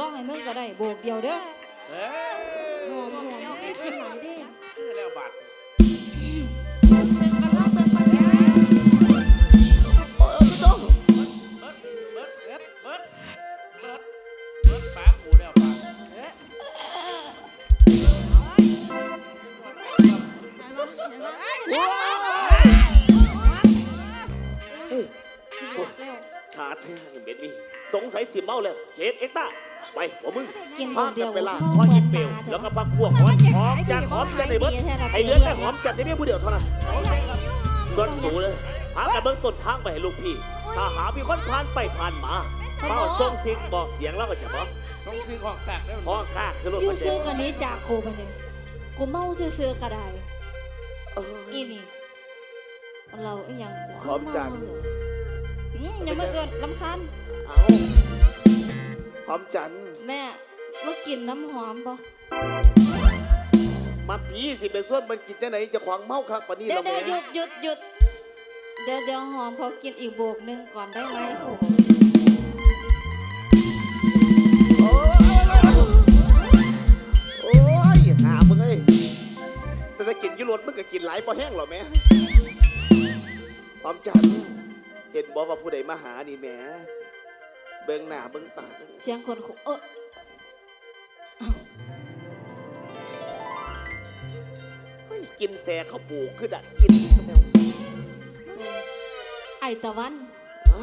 ร้องให้มึงก็ได้โบกเดียวเด้อเอ้ยหอมหอมไม่กินหลายเด้ชื่อแล้วบัตรโอ้ยไม่ต้องเบิดเบิดเบิดเบิดเบิดเบิดปากกูแล้วปากเอ๊ะขาแท้เบ็ดนี่สงสัยสิเมาแล้วเชฟเอ็กต้า ไปหัวมึงกินโบพากเดีกัยนวไปล่าพ่พ่ออเปิยิดงเปลตาวแล้วก็พักพวกหอนหอมจากหอมจากในเบิดให้เหลือแต่หอมจากในเมียผู้เดียวเท่านั้นส่วนสูเลยหากันเบื้องต้นทางไปให้ลูกพี่ ถ้าหามีคนผ่านไปผ่านมาเป้าส่งสิงบอกเสียงแล้วก็จะบอกส่งซื้อของแตกได้หมห้อดงข้างคือรถอยู่มันเด็ซื้อกันนี้จากกูมันเลยกูเมาซื้อๆก็ได้เอออีนี่เราอีหยังหอมจัง อืมอย่ามาเอิดลำคันเอา หอมจันทร์แม่มากินน้ำหอมปะมาผีสิเป็นส่วนมันกินจะไหนจะขวางเมาคักปานนี้เดี๋ยวเราเดี๋ยวแม่หยุดหยุดหยุดเดี๋ยวเดี๋ยวหอมพอกินอีกโบกหนึ่งก่อนได้ไหมโอ้โอ้ยหามึงเอ้ยแต่ถ้ากินอยุรถมึงก็กินหลายพอแห้งหรอแม่หอมจันทร์เห็นบอกว่าผู้ใดมาหานี่แหม่ เบิ่งหน้าเบิ่งตาเสียงคนคุเออเฮ้ยกินแซ่ข้าวปูคือดัดกินแนวไอตะวันอะ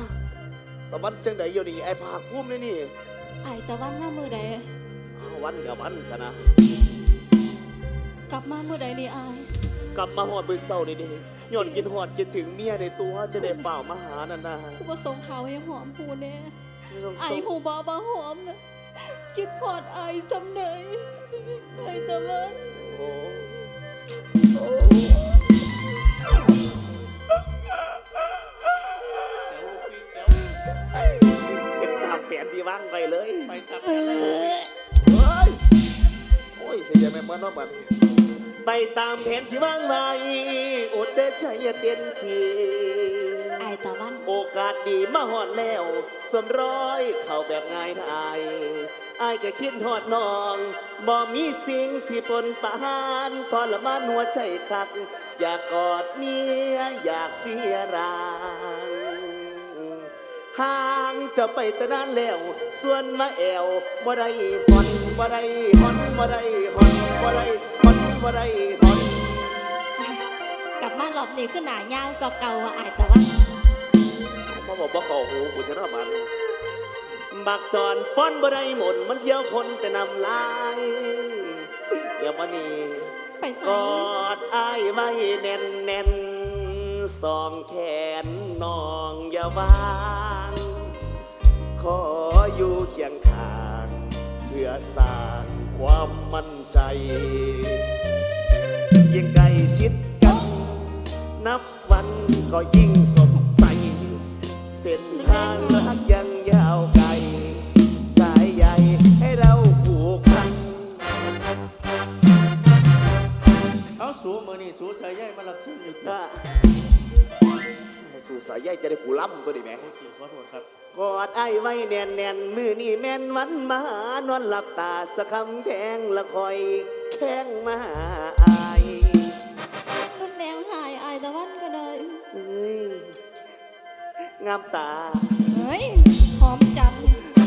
แต่วันจังใดอยู่นี่ไอ้ภาคภูมินี่นี่ ไอตะวันมามือใดอ้าววันกับวันซะนะ กลับมามือใดนี่อาย กลับมาหอดมือเศร้านี่ดิย้อนกินหอดคิดถึงเมียในตัวจะได้เปล่ามาหานั่นนะกูประสงข่าวให้หอมพูแน่ไม่ต้องไอส่งหูบอบาหอมนะกินพอดไอสำเนยไอตะวันโอ้โอ้เดี๋ยวลูกพี่เดี๋ยวเป็นตามแผนที่วางไปเลยไปตัดเอกันเลยอเฮ้ยโอ้ยเสียแม่เมื่อน้องบัดนี้ ไปตามแผนที่วางไว้อดเดินใจอย่าเต็นทีไอตะวันโอกาสดีมาหอดแล้วสวมร้อยเข้าแบบง่ายดายอายก็คิดหอดน้องบ่มีสิ่งสิปนปานทรมานหัวใจคัก อยากกอดเมียอยากเฟียราง ห่างจะไปแต่นานแล้วส่วนมาแอวบ่ได้ฮอนบ่ได้ฮอนบ่ได้ฮอนบ่ได้ฮอน บ่ได้ฮอนกลับมารอบนี้ขึ้นหนายาวกว่าเก่าอะไอตะวันมาบอกว่าเขาหูกูจะน่ามันบักจอนฟ้อนบ่ได้หมดมันเที่ยวคนแต่นำลายอย่ามานี่ไปใส่กอดอายไว้แน่นแน่นๆสองแขนน้องอย่าวาง ขออยู่เคียงข้างเพื่อสร้างความมั่นใจ ยิ่งใกล้ชิดกัน นับวันก็ยิ่งสดใส เส้นทางรักยังยาวไกล สายใยให้เราผูกพัน เอาสูมือนี่สูใส่ใยมารับเชิญอยู่ก็สู่สายใยจะได้ผูล้ำตัวนี้ไหมโอ้ยขอโทษครับ กอดไอ้ายไว้แน่นแน่นๆมือนี่แม่นวันมานอนหลับตาสะคำแพงละคอยแข้งมาหาอายมันแนงหายไอตะวันก็เลยเอ้ยงามตา เฮ้ยหอมจัง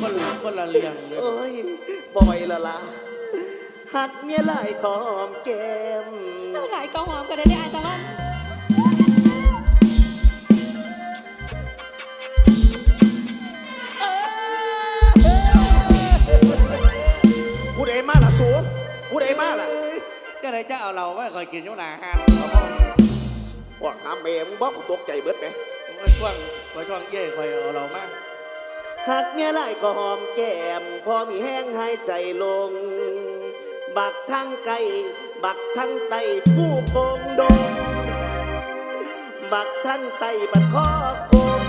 คนละคนละเรื่องเลยโอ้ยบ่อยละละหักเมียหลายขอมแก้มเท่าไหร่ก็หอมกันได้ไอตะวัน ก็เลยจะเอาเราไว้คอยกินอยุ่นาห้านว่าหาแม่มึงบอกกูตกใจเบิดไหมผมก็ช่วงก็ช่วงเย่คอยเอาเรามาหักเมียหลายก็หอมแก้ม พอมีแห้งหายใจลง บักทั้งไก่บักทั้งไตผู้โกงดง บักทั้งไตบัดคอโกง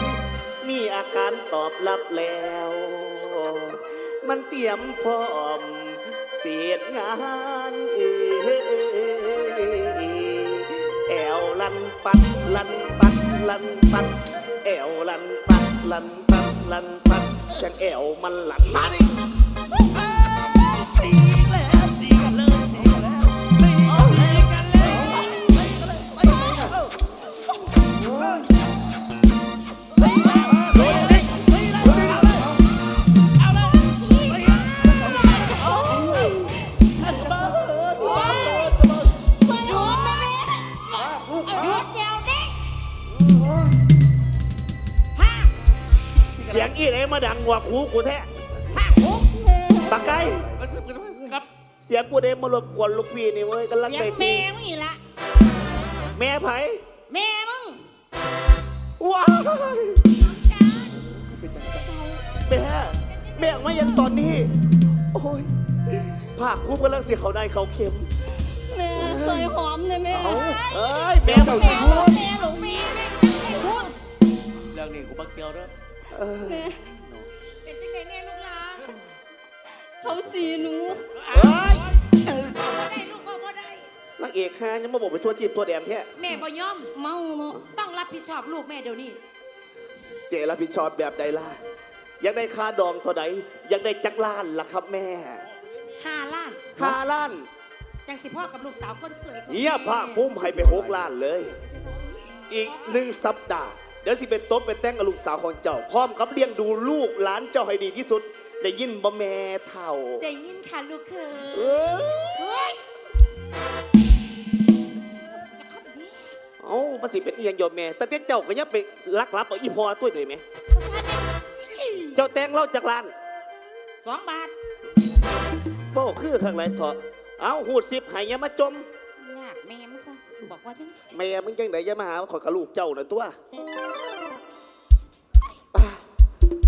มีอาการตอบรับแล้ว มันเตรียมพร้อมเสียดงาน ลันปัดลันปัดลันปัดแอวลันปัดลันปัดลันปัดฉันแอวมันลันปัด มาดังกว่าคูกูแท้ภาคหกแม่ปากไก่มันสึกครับ เสียงกูเดมารบกวนลูกพี่นี่เว้ยกำลังเสียใจงทีแม่มึงอีละแม่ไผแม่มึงว้ายแม่แม่มายังตอนนี้ โอ้ยภาคภูมิกำลังเสียเขาได้เขาเค็มแม่ซอยหอมเลยแม่เอาเอ้ยแม่เจ้าแม่ที่หลพูงดแม่ เออแม่เป็นจังไดแน่ลูกหลานเขาสีหนูเอ้ยบ่ได้ลูกก็บ่ได้ นางเอกฮายังมาบอกไปทั่วจีบตัวแดมแท้แม่บ่ยอม เมาเนาะต้องรับผิดชอบลูกแม่เดี๋ยวนี้ เจรับผิดชอบแบบใดล่ะอยากได้ค่าดองเท่าใดอยากได้จักล้านล่ะครับแม่ห้าล้าน ห้าล้านจังสิพ่อกับลูกสาวคนสวยของเนี่ยภาคภูมิให้ไปหกล้านเลย อีกหนึ่งสัปดาห์ เดี๋ยวสิเป็นต๊บเป็นแต่งกับลูกสาวของเจ้าพร้อมกับเลี้ยงดูลูกหลานเจ้าให้ดีที่สุด ได้ยินบ่แม่เท่าได้ยินค่ะลูกเคยเออเฮ้ยเอ้ามันสิเป็นเอียงโยมแม่ แต่เจ้าก็ยังไปลักลับเอาอีพอตัวเลยไหม เจ้าแต่งเล่าจากล้าน สองบาทบ่คือข้างไรเถอะเอ้าหูดสิบใหายามาจม ยากแม่มันซะบอกว่าจังแม่มึงจังไดอย่ามาหาขอยกับลูกเจ้าน่ะตัว